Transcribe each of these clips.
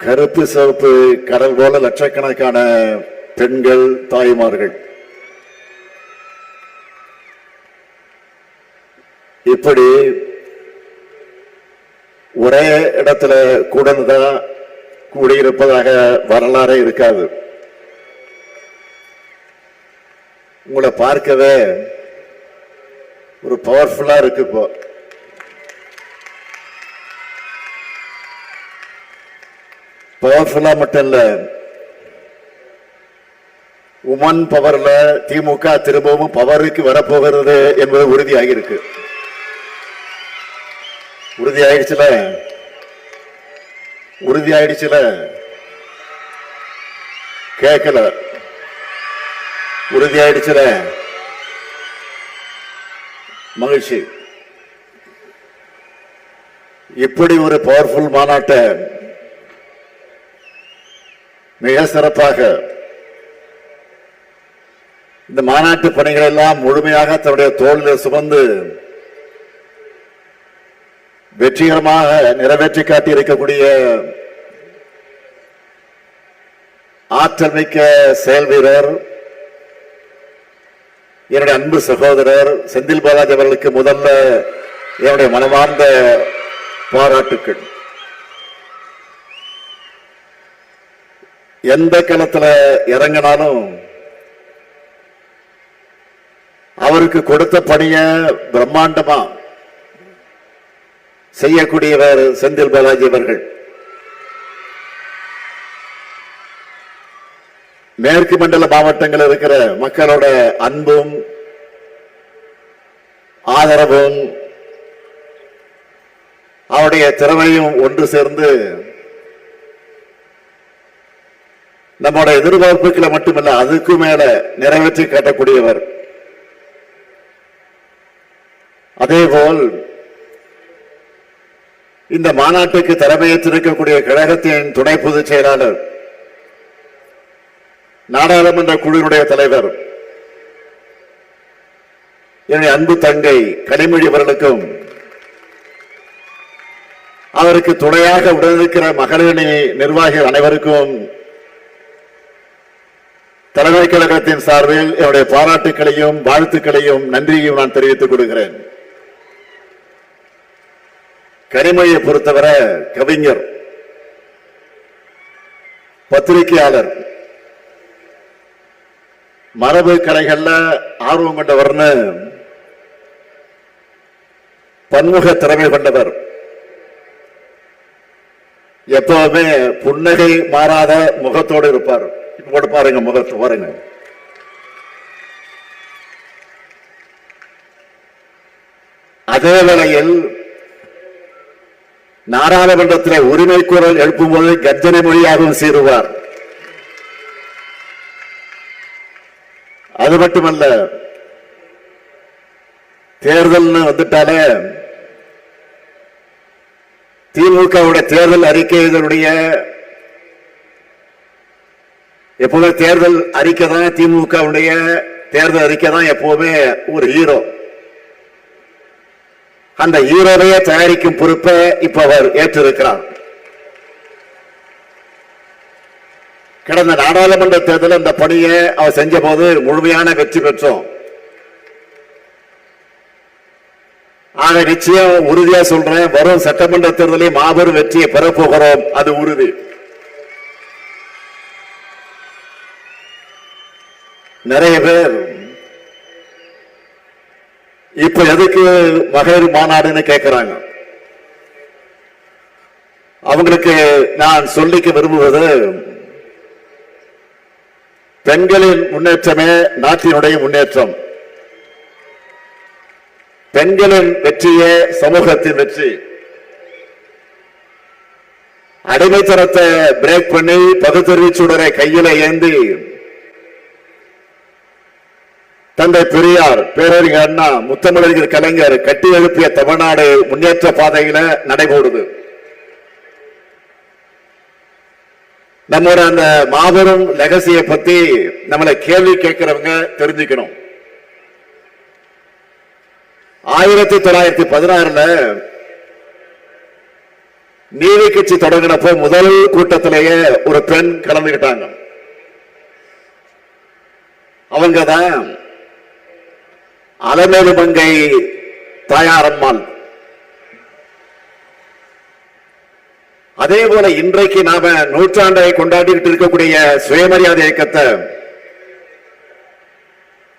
கருப்பு சிவப்பு கடல் போல லட்சக்கணக்கான பெண்கள் தாய்மார்கள். இப்படி ஒரே இடத்துல கூடந்துதான் கூடியிருப்பதாக வரலாறே இருக்காது. உங்களை பார்க்கவே ஒரு பவர்ஃபுல்லா இருக்கு இப்போ. பவர்ஃபுல்லா மட்டும் இல்ல உமன் பவர்ல திமுக திரும்பவும் பவருக்கு வரப்போகிறது என்பது உறுதியாகி இருக்கு உறுதி ஆயிடுச்சுல உறுதி கேட்கல உறுதியாயிடுச்சுல? மகிழ்ச்சி. இப்படி ஒரு பவர்ஃபுல் மாநாட்டை மிக சிறப்பாக இந்த மாநாட்டு பணிகள் எல்லாம் முழுமையாக தன்னுடைய தோளில் சுமந்து வெற்றிகரமாக நிறைவேற்றி காட்டி இருக்கக்கூடிய ஆற்றல் மிக்க செயல் வீரர் என்னுடைய அன்பு சகோதரர் செந்தில் பாலாஜி அவர்களுக்கு முதல்ல என்னுடைய மனமார்ந்த பாராட்டுக்கள். எந்த களத்துல இறங்கினாலும் அவருக்கு கொடுத்த பணிய பிரம்மாண்டமா செய்யக்கூடியவர் செந்தில் பாலாஜி அவர்கள். மேற்கு மண்டல மாவட்டங்கள் இருக்கிற மக்களோட அன்பும் ஆதரவும் அவருடைய திறமையும் ஒன்று சேர்ந்து நம்மோட எதிர்பார்ப்புகளை மட்டுமல்ல அதுக்கு மேல நிறைவேற்றி காட்டக்கூடியவர். அதேபோல் இந்த மாநாட்டுக்கு தலைமையேற்றிருக்கக்கூடிய கழகத்தின் துணை பொதுச் செயலாளர் நாடாளுமன்ற குழுவினுடைய தலைவர் என்னுடைய அன்பு தங்கை கனிமொழி அவர்களுக்கும் அவருக்கு துணையாக உடனிருக்கிற மகளிரணி நிர்வாகிகள் அனைவருக்கும் தலைமை கழகத்தின் சார்பில் என்னுடைய பாராட்டுகளையும் வாழ்த்துக்களையும் நன்றியையும் நான் தெரிவித்துக் கொடுக்கிறேன் கனிமொழியை பொறுத்தவரை கவிஞர் பத்திரிகையாளர் மரபு கலைகள்ல ஆர்வம் கொண்டவர்னு பன்முக திறமை கொண்டவர். எப்பவுமே புன்னகை மாறாத முகத்தோடு இருப்பார். இப்ப கூட பாருங்க முகத்தை பாருங்க. அதே வேளையில் நாடாளுமன்றத்தில் உரிமை குரல் எழுப்பும்போது கர்ஜனை மொழியாகவும் சீருவார். அது மட்டுமல்ல தேர்தல்னு வந்துட்டாலே திமுகவுடைய தேர்தல் அறிக்கை இதனுடைய எப்பவுமே தேர்தல் அறிக்கை தான் திமுகவுடைய தேர்தல் அறிக்கை தான் எப்பவுமே ஒரு ஹீரோ அந்த ஹீரோவைய தயாரிக்கும் பொறுப்பை இப்ப அவர் ஏற்றிருக்கிறார். கடந்த நாடாளுமன்ற தேர்தலில் இந்த பணியை அவர் செஞ்ச போது முழுமையான வெற்றி பெற்றோம். ஆக நிச்சயம் உறுதியா சொல்றேன் வரும் சட்டமன்ற தேர்தலில் மாபெரும் வெற்றியை பெறப்போகிறோம் அது உறுதி. நிறைய பேர் இப்ப எதுக்கு மகளிர் மாநாடுன்னு கேட்கிறாங்க அவங்களுக்கு நான் சொல்லிக்க விரும்புவது பெண்களின் முன்னேற்றமே நாட்டினுடைய முன்னேற்றம். பெண்களின் வெற்றியே சமூகத்தின் வெற்றி. அடிமைத்தனத்தை பிரேக் பண்ணி பகுத்தறிவு சுடரை கையில ஏந்தி தந்தை பெரியார் பேரறிஞர் அண்ணா முத்தமிழறிஞர் கலைஞர் கட்டி எழுப்பிய தமிழ்நாடு முன்னேற்ற பாதையில நடைபோடுது. நம்மளோட அந்த மாபெரும் லெகசியை பத்தி நம்மளை கேள்வி கேட்கிறவங்க தெரிஞ்சுக்கணும். ஆயிரத்தி தொள்ளாயிரத்தி பதினாறுல நீதி கட்சி தொடங்கினப்போ முதல் கூட்டத்திலேயே ஒரு பெண் கலந்துகிட்டாங்க. அவங்க தான் அலமேலு மங்கை தாயாரம்மாள். அதே போல இன்றைக்கு நாம நூற்றாண்டை கொண்டாடிட்டு இருக்கக்கூடிய சுயமரியாதை இயக்கத்தை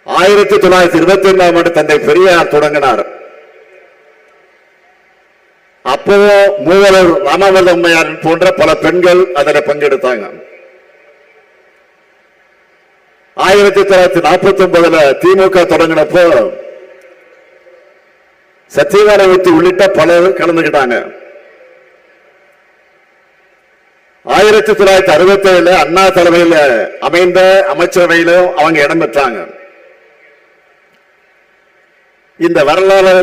ஆயிரத்தி தொள்ளாயிரத்தி இருபத்தி ஒன்றாம் ஆண்டு தந்தை பெரியார் தொடங்கினார். அப்போ மூவலூர் ராமவல்ல அம்மையார் போன்ற பல பெண்கள் அதில் பங்கெடுத்தாங்க. ஆயிரத்தி தொள்ளாயிரத்தி நாற்பத்தி ஒன்பதுல திமுக தொடங்கினப்போ சத்தியநாராயணத்து உள்ளிட்ட பலர் கலந்துகிட்டாங்க. ஆயிரத்தி தொள்ளாயிரத்தி அறுபத்தி ஏழுல அண்ணா தலைமையில் அமைந்த அமைச்சரவையிலும் அவங்க இடம் பெற்றாங்க. இந்த வரலாறு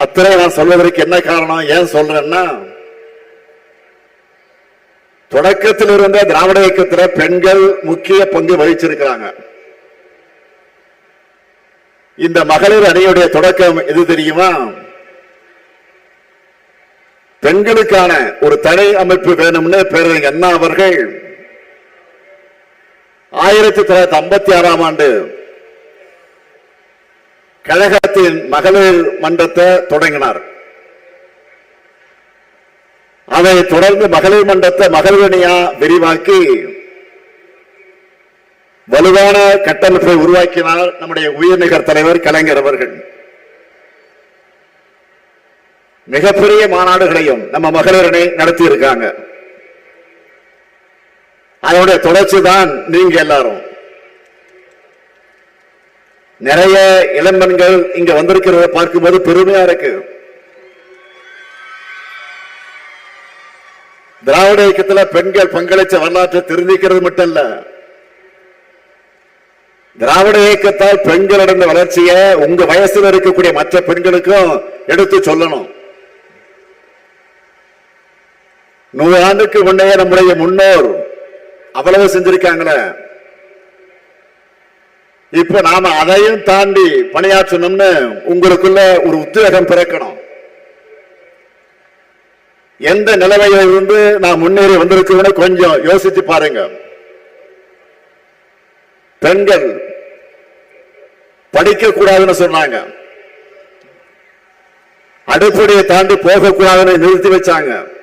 அத்தனை நான் சொல்வதற்கு என்ன காரணம் ஏன் சொல்றேன்னா தொடக்கத்தில் இருந்த திராவிட இயக்கத்துல பெண்கள் முக்கிய பங்கு வகிச்சிருக்கிறாங்க. இந்த மகளிர் அணியுடைய தொடக்கம் எது தெரியுமா? பெண்களுக்கான ஒரு தடை அமைப்பு வேணும்னு பேரறிஞர் அண்ணா அவர்கள் ஆயிரத்தி தொள்ளாயிரத்தி ஐம்பத்தி ஆறாம் ஆண்டு கழகத்தின் மகளிர் மன்றத்தை தொடங்கினார். அதை தொடர்ந்து மகளிர் மன்றத்தை மகளிரணியா விரிவாக்கி வலுவான கட்டமைப்பை உருவாக்கினார் நம்முடைய உயர்நிகர் தலைவர் கலைஞர் அவர்கள். மிகப்பெரிய மாநாடுகளையும் நம்ம மகளிரணி நடத்தி இருக்காங்க அதனுடைய தொடர்ச்சி தான் நீங்க எல்லாரும். நிறைய இளம்பெண்கள் இங்க வந்திருக்கிறத பார்க்கும்போது பெருமையா இருக்கு. திராவிட இயக்கத்துல பெண்கள் பங்களிச்ச வரலாற்றை தெரிஞ்சுக்கிறது மட்டும் இல்ல திராவிட இயக்கத்தால் பெண்கள் அடைந்த வளர்ச்சியை உங்க வயசுல இருக்கக்கூடிய மற்ற பெண்களுக்கும் எடுத்து சொல்லணும். நூறு ஆண்டுக்கு முன்னே நம்முடைய முன்னோர் அவ்வளவு செஞ்சிருக்காங்களே. இப்ப நாம அதையும் தாண்டி பணியாற்றணும்னு உங்களுக்குள்ள ஒரு உத்வேகம் பிறக்கணும். எந்த நிலைமையில இருந்து நான் முன்னேறி வந்திருக்கோம்னு கொஞ்சம் யோசிச்சு பாருங்க. பெண்கள் படிக்க கூடாதுன்னு சொன்னாங்க. அடுப்படியை தாண்டி போகக்கூடாதுன்னு நிறுத்தி வச்சாங்க.